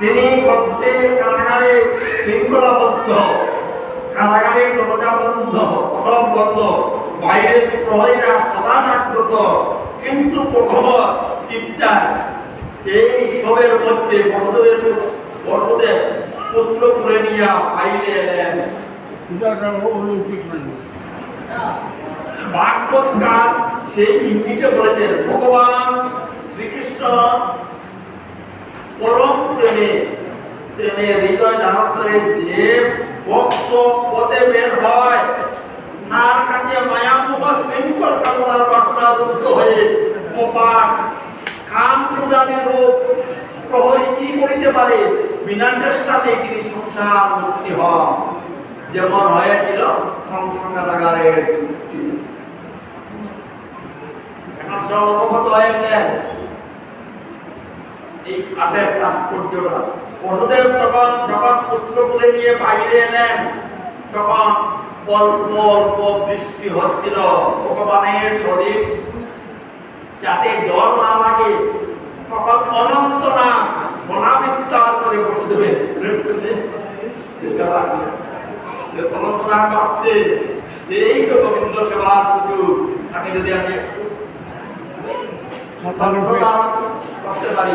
তিনি কংসের কারাগারে শৃঙ্খলাবদ্ধ। কারাগারে দরজা বন্ধ, সব বন্ধ। বাইরের প্রহরীরা সদা জাগ্রত, কিন্তু ভগবত ইচ্ছায় এই সবের মধ্যে বসুদেব বসুদেব পুত্র তুলে নিয়ে বাইরে এলেন। মানুষ ভাগবতকার সেই ইঙ্গিতে বলেছেন, ভগবান শ্রীকৃষ্ণ পরম প্রেমে প্রেমে হৃদয় ধারণ করে যে ভক্ত পদে বের হয়, তার কাছে মায়ামোহ শৃঙ্খল কামনার বার্তা রুদ্ধ হয়ে কপাট, কাম প্রদানের রূপ প্রহরী কি করিতে পারে? বিনা চেষ্টাতেই তিনি সংসার মুক্তি হন। যেমন হয়েছিল যুক্তি এখন সব অবগত হয়েছেন। এই কাঠের তাৎপর্যটা বসুদেব তখন যখন পুত্র তুলে নিয়ে বাইরে এলেন তখন অল্প অল্প বৃষ্টি হচ্ছিল। ভগবানের শরীর যাতে জল না লাগে তখন অনন্ত না সোনা বিস্তার করে লাগলেন অনন্ত না ভাবছে এই তো গোবিন্দ সেবার সুযোগ তাকে যদি আমি করতে পারি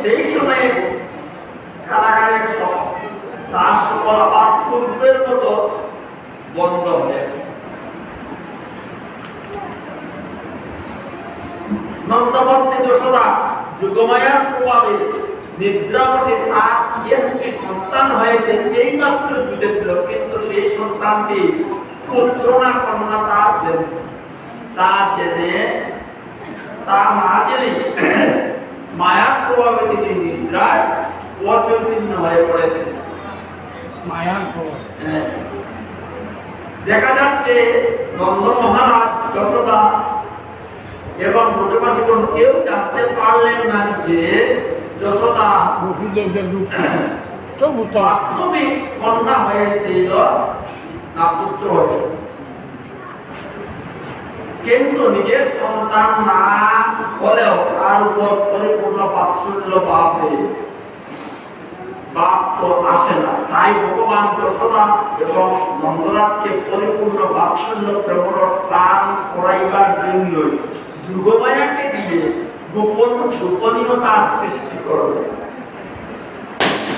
সেই সময়ে কারাগারের তার সকল আবার পূর্বের মতো বন্ধ হয়ে। নন্দবর্তী যশোদা যুগমায়ার প্রভাবে নিদ্রাবসে তার কি একটি সন্তান হয়েছে এই মাত্র বুঝেছিল, কিন্তু সেই সন্তানটি পুত্র না, কন্যা তার জেনে তার জেনে তা না জেনে মায়ার প্রভাবে তিনি নিদ্রায় অচৈতন্য হয়ে পড়েছেন মায়ার খবর হ্যাঁ। দেখা যাচ্ছে নন্দ মহারাজ যশোদা এবং ব্রজবাসীগণ কেউ জানতে পারলেন না যে যশোদা তো বাস্তবিক কন্যা হয়েছিল না পুত্র হয়েছিল কিন্তু নিজের সন্তান না হলেও তার উপর পরিপূর্ণ বাৎসল্য পাবে বাপ তো আসে না, তাই ভগবান এবং নন্দরাজকে পরিপূর্ণ বাৎসল্য করাইবার দিয়ে গোপন গোপনীয়তার সৃষ্টি করবে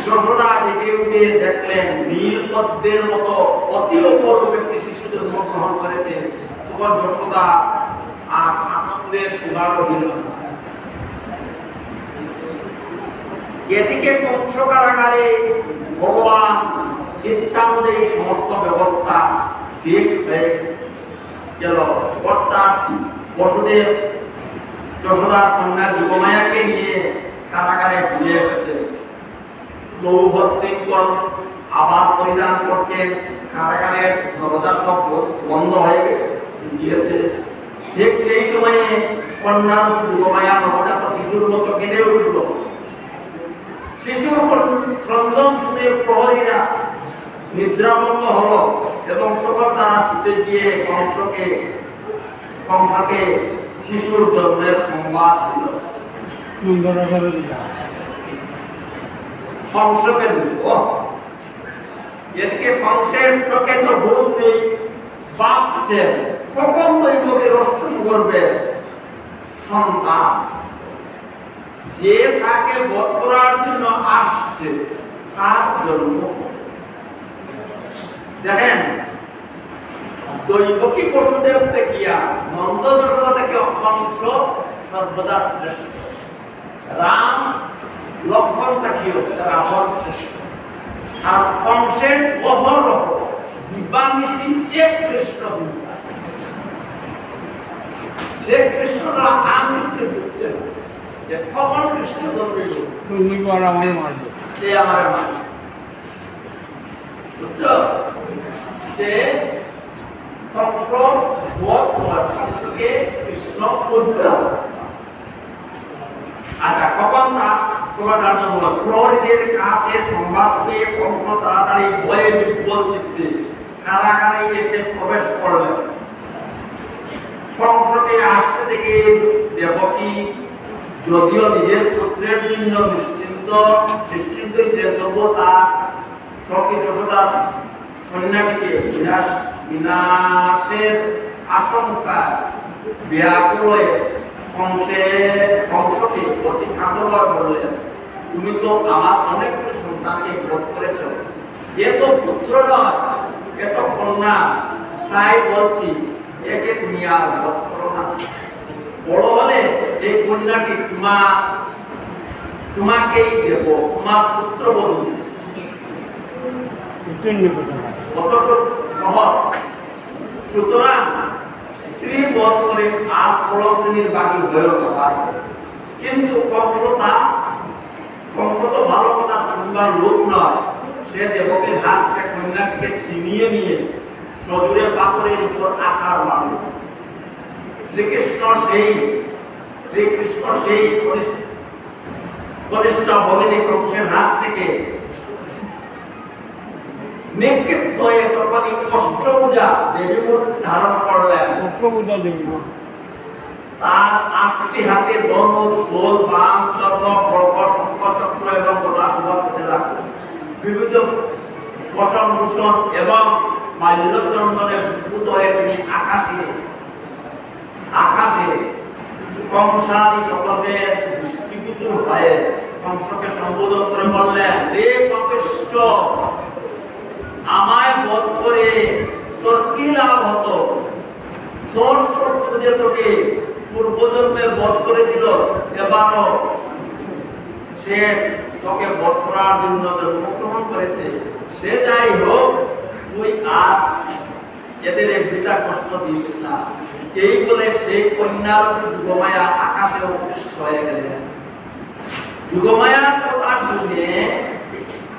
যশোদা জেগে উঠে দেখলেন নীল পদ্মের মতো অতি অপরূপ একটি শিশু জন্মগ্রহণ করেছে। যশোদা আর আনন্দের সীমা রহিল এদিকে কংস কারাগারে ভগবান ইচ্ছা অনুযায়ী সমস্ত ব্যবস্থা ঠিক হয়ে গেল। অর্থাৎ বসুদেব যশোদার কন্যা যুগমায়াকে নিয়ে কারাগারে ফিরে এসেছে লৌহ শৃঙ্খল আবার পরিধান করছেন। কারাগারের দরজা সব বন্ধ হয়ে গেছে। গিয়েছে ঠিক সেই সময়ে কন্যা যুগমায়া নবজাত শিশুর মতো কেঁদে উঠল। শিশুর ক্রন্দন শুনে প্রহরীরা নিদ্রাভঙ্গ হলো এবং তখন তারা ছুটে গিয়ে কংসকে কংসকে শিশুর জন্মের সংবাদ দিল। কংসকে দিল এদিকে কংসের চোখে তো ভুল নেই ভাবছে কখন দৈবকে রক্ষণ করবে। সন্তান। যে তাকে বধ করার জন্য আসছে, তার জন্য। দেখেন দৈবকী পশুদেব দেখিয়া নন্দ যশোদা থেকে কংস সর্বদা শ্রেষ্ঠ। রাম লক্ষণ থাকিও রাবণ শ্রেষ্ঠ। আর কংসের অহরহ দিবানিশি এক কৃষ্ণ সে কৃষ্ণ ছাড়া আর কিচ্ছু বুঝছে না যে কখন কৃষ্ণ জন্মিল তুমি আর আমার মারবে? সে আমার বুঝছ? সে বধ কৃষ্ণ উদ্ধার আচ্ছা কখন তা তোমরা জানো? প্রহরীদের কাছে সংবাদ পেয়ে কংস তাড়াতাড়ি ভয়ে চিত্তে কারাগারে এসে প্রবেশ করলেন। থেকে দেবকী যদিও নিজের পুত্রের জন্য নিশ্চিন্ত ছিলেন তবুও তার কন্যাটিকে বিনাশ, বিনাশের আশঙ্কা ব্যাকুল কংসে কংসকে অতি বললেন, তুমি তো আমার অনেকগুলো সন্তানকে বধ করেছ। এ তো পুত্র নয়, এ তো কন্যা। তাই বলছি, একে তুমি আর বধ করো না। বড় হলে এই কন্যাটি তোমার তোমাকেই দেব তোমার পুত্র বলুন সুতরাং স্ত্রী বধ করে আর প্রলব্ধিনীর বাকি হয়েও না কিন্তু কংস তো ভালো কথা শুনবার লোক নয়। সে দেবকের হাত থেকে কন্যাটিকে ছিনিয়ে নিয়ে সজুরে পাথরের উপর আছাড় মারল। শ্রীকৃষ্ণ সেই শ্রীকৃষ্ণ সেই কনিষ্ঠ ভগিনী কংসের হাত থেকে নিক্ষিপ্ত হয়ে তখনই অষ্টভুজা দেবী মূর্তি ধারণ করলেন। অষ্টভুজা দেবী তার আটটি হাতে ধনুষ শোল বাম চর্ম খড়গ শঙ্খ চক্র এবং গদা সুভা হতে লাগল বিবিধ বসন ভূষণ এবং মাল্যচন্দনে ভূষিত হয়ে তিনি আকাশে আকাশে কংসাদি সকলকে দৃষ্টিপুত হয়ে। কংসকে সম্বোধন করে বললেন রে আমায় বধ করে তোর কি লাভ হতো? তোর শত্রু যে তোকে পূর্বজন্মে বধ করেছিল, এবারও সে তোকে বধ করার জন্য জন্মগ্রহণ করেছে। সে যাই হোক, তুই আর এদের বৃথা কষ্ট দিস না। এই বলে সেই কন্যার যুগমায়া আকাশে অবশিষ্ট হয়ে গেলেন। যুগমায়ার কথা শুনে